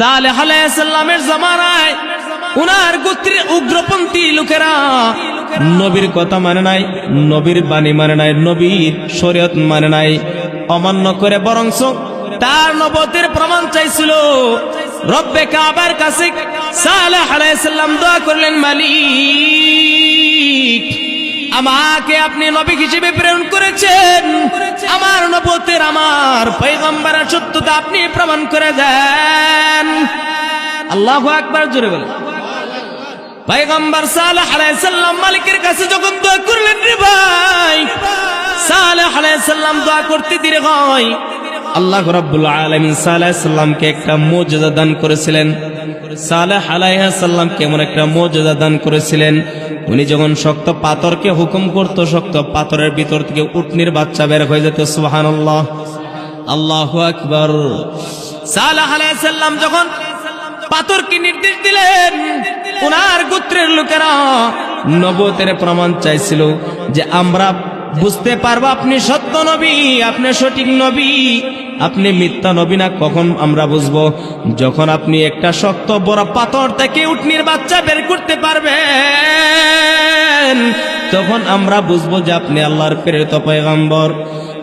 সালেহ আলাইহিসসালামের জামানায় উনার গোত্রের উগ্রপন্থী লোকেরা নবীর কথা মানে নাই, নবীর বাণী মানে নাই, নবীর শরীয়ত মানে নাই। অমান্য করে বরংস তার নবতের প্রমাণ চাইছিল। রব্বে কাবার কাছে সালেহ আলাইহিসসালাম দোয়া করলেন মালিক। আমাকে আপনি নবী হিসেবে প্রেরণ করেছেন। আমার নবতের আমার পৈগম্বরের সত্যতা আপনি প্রমাণ করে দেন। আল্লাহ একবার জোরে বলে পৈগম্বর সালেহ আলাইহিসসালাম মালিকের কাছে যখন দোয়া করলেন, রে ভাই, সালেহ আলাইহিসসালাম দোয়া করতে দিরে হয়। আল্লাহ রাব্বুল আলামিন সাল্লামকে একটা মুজিজা দান করেছিলেন। সালেহ আলাইহা সাল্লাম কেমন একটা মুজিজা দান করেছিলেন। উনি যখন শক্ত পাথরকে হুকুম করত, শক্ত পাথরের ভিতর থেকে উটনির বাচ্চা বের হয়ে যেত, সুবহানাল্লাহ। আল্লাহু আকবার। সালেহ আলাইহিস সাল্লাম যখন পাথরকে নির্দেশ দিলেন ওনার গোত্রের লোকেরা নবতের প্রমাণ চাইছিল যে আমরা বুঝতে পারব আপনি সত্য নবী, আপনি সঠিক নবী। আপনি মিথ্যা নবী না, কখন আমরা বুঝব? যখন আপনি একটা শক্ত বড় পাথর থেকে উটনির বাচ্চা বের করতে পারবেন, তখন আমরা বুঝব যে আপনি আল্লাহর প্রেরিত পয়গম্বর।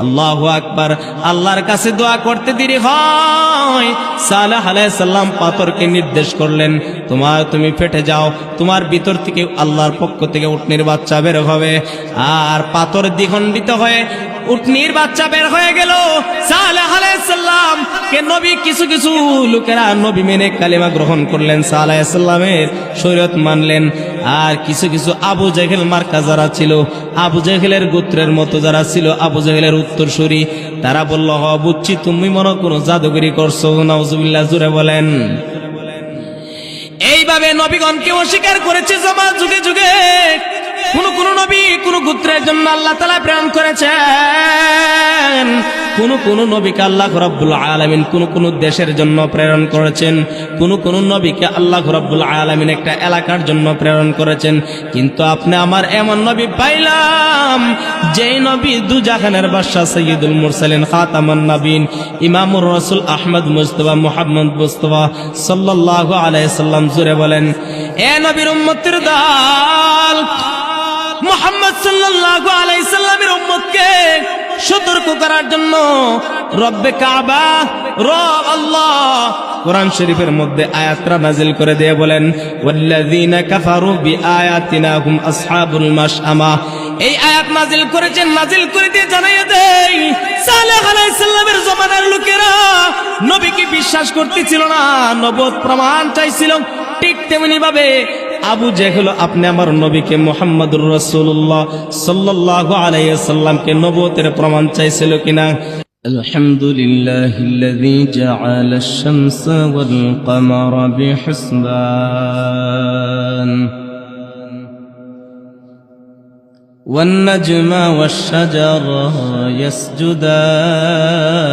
আল্লাহ আকবার। আল্লাহর কাছে দোয়া করতে দেরি হয়। সালাহ আলাইসাল্লাম পাথরকে নির্দেশ করলেন, তোমার, তুমি ফেটে যাও। তোমার ভিতর থেকে আল্লাহর পক্ষ থেকে উটনির বাচ্চা বের হবে। আর পাথর দ্বিখণ্ডিত হয়ে উটনির বাচ্চা বের হয়ে গেল। সালাহ আলাইসাল্লাম কে নবী, কিছু কিছু লোকেরা নবী মেনে কালিমা গ্রহণ করলেন। সালাহ সাল্লামের শরীয়ত মানলেন। আর কিছু কিছু আবু জেহেল মার্কা যারা ছিল, আবু জেহেলের গোত্রের মতো যারা ছিল, আবু জেহেলের উত্তরসূরি, তারা বলল, হ, বুঝছি, তুমি মনে কোনো জাদুগিরি করছ। নাউজুবিল্লাহ জুড়ে বলেন। এইভাবে নবীগণকে অস্বীকার করেছে জমা যুগে যুগে। কোন কোন নবী, কোন গোত্রের জন্য আল্লাহ তালা প্রেরণ করেছেন। কোন কোন নবীকে আল্লাহ রব্বুল আলমিন কোন কোন দেশের জন্য প্রেরণ করেছেন। কোন কোন নবীকে আল্লাহ রব্বুল আলমিন একটা এলাকার জন্য প্রেরণ করেছেন। কিন্তু আপনি আমার এমন নবী পাইলাম, যেই নবী দুজাহানের বাদশাহ সৈয়দুল মুরসালিন, খাতামান নবীন, ইমামুর রসুল আহমদ মুস্তফা মুহাম্মদ মুস্তফা সাল্লাল্লাহু আলাইহি সাল্লাম জুড়ে বলেন, এ নবীর উম্মতের দল মোহাম্মদ সাল্লাল্লাহু আলাইহি সাল্লামের উম্মতকে সতর্ক করার জন্য রব্বে কাবা রব আল্লাহ, কোরআন শরীফের মধ্যে আয়াতরা নাজিল করে দিয়ে বলেন, ওয়াল্লাযীনা কাফারু বিআয়াতিনা হুম আসহাবুল মাশআমা। এই আয়াত নাজিল করেছেন নাজিল করে দিয়ে জানাইয়ে দেই, সালেহ আলাইহিস সালামের জমানার লোকেরা নবীকে বিশ্বাস করতেছিল না নবত প্রমাণ চাইছিল, ঠিক তেমনি ভাবে আবু জেহেল আপনি আমার নবীকে মোহাম্মদুর রসুল্লাহ সাল্লাহ আলাইসাল্লামকে নবতের প্রমাণ চাইছিল কিনা الحمد لله الذي جعل الشمس والقمر بحسبان والنجم والشجر يسجدان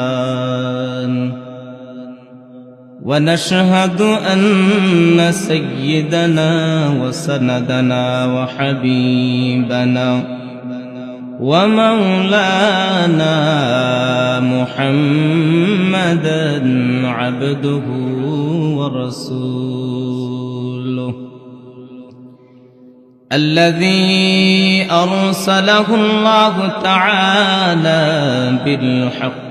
ونشهد أن سيدنا وسندنا وحبيبنا ومولانا محمدا عبده ورسوله الذي أرسله الله تعالى بالحق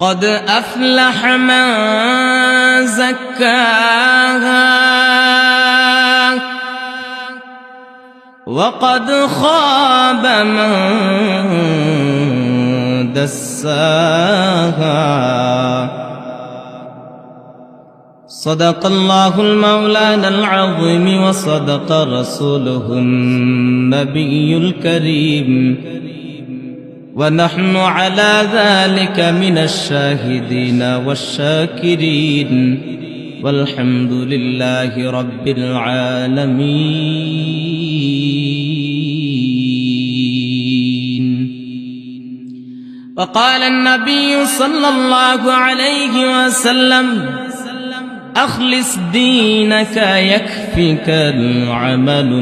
قد أفلح من زكاها. وقد خاب من دساها. صدق الله المولانا العظيم وصدق رسوله النبي الكريم. ونحن على ذلك من الشاهدين والشاكرين. والحمد لله رب العالمين. وقال النبي صلى الله عليه وسلم أخلص دينك يكفك العمل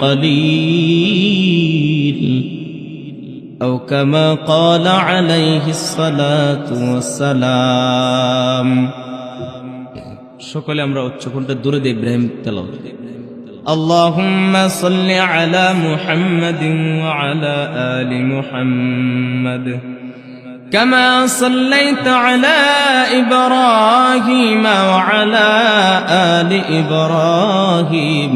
القليل. أو كما قال عليه الصلاة والسلام সকলে আমরা উচ্চকণ্ঠে দূরে ইব্রাহিম তেলাও اللهم صل على محمد وعلى آل محمد كما صليت على إبراهيم وعلى آل إبراهيم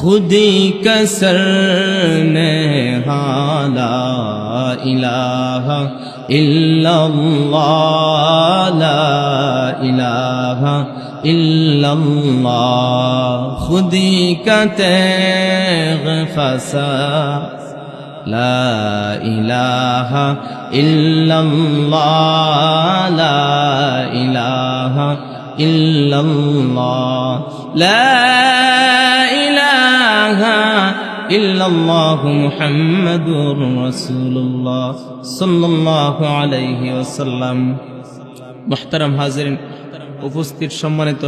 خودی سر میں لا الہ الا اللہ لا الہ الا اللہ خودی کا تیغ فسا لا الہ الا اللہ لا الہ الا اللہ لا ইল্লাল্লাহু মুহাম্মাদুর রাসূলুল্লাহ সাল্লাল্লাহু আলাইহি ওয়াসাল্লাম। মোহতারাম হাজরিন, উপস্থিত সম্মানিত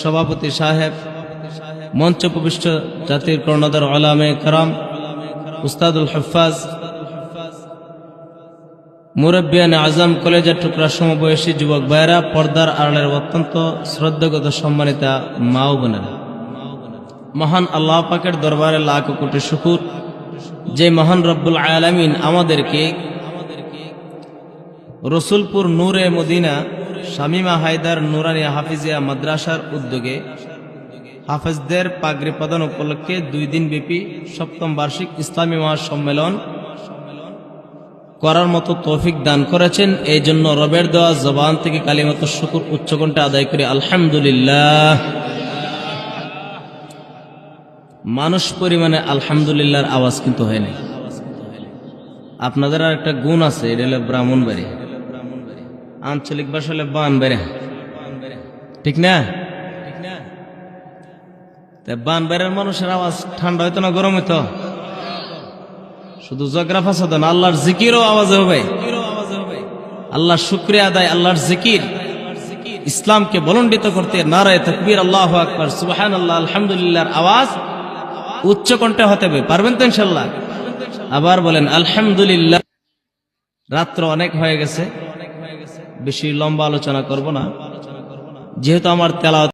সভাপতি সাহেব মঞ্চ প্রবিষ্ট জাতির কর্ণধার আলামে কারাম, উস্তাদুল হফাজ, মুরব্বিয়ান আজম কলেজের টুকরা সমবয়সী যুবক ভাইরা পর্দার আড়ালের অত্যন্ত শ্রদ্ধাগত সম্মানিতা মাও বোনেরা। মহান আল্লাহ পাকের দরবারে লাখ কোটি শুকুর। যে মহান রব্বুল আলামিন আমাদেরকে রসুলপুর নূরে মদিনা শামিমা হায়দার নুরানিয়া হাফিজিয়া মাদ্রাসার উদ্যোগে হাফেজদের পাগড়ি প্রদান উপলক্ষে দুই দিন ব্যাপী সপ্তম বার্ষিক ইসলামী মহাসম্মেলন করার মতো তৌফিক দান করেছেন। এই জন্য রবের দেওয়া জবান থেকে কালিমত শুকুর উচ্চকণ্ঠে আদায় করে। আলহামদুলিল্লাহ। মানুষ পরিমাণে আলহামদুলিল্লাহর আওয়াজ কিন্তু হয় নাই। আপনাদের আর একটা গুণ আছে, এটা হলো ব্রাহ্মণবাড়ি আঞ্চলিক ভাষা হলে বানবাড়ি ঠিক না? বানবাড়ির মানুষের আওয়াজ ঠান্ডা হইতো না, গরম হইতো? শুধু জগ্রাফা সাধন না, আল্লাহর জিকিরও আওয়াজ হবে। আল্লাহ শুক্রিয়া আদায়, আল্লাহর জিকির। ইসলামকে বলণ্ডিত করতে নারায় তকবীর, আল্লাহ আকবর সুবাহান আল্লাহ আলহামদুলিল্লাহর আওয়াজ উচ্চ কণ্ঠে হতে হবে। পারবেন তো ইনশাল্লাহ? আবার বলেন, আলহামদুলিল্লাহ। রাত্র অনেক হয়ে গেছে। বেশি লম্বা আলোচনা করব না। যেহেতু আমার তেলাওয়াত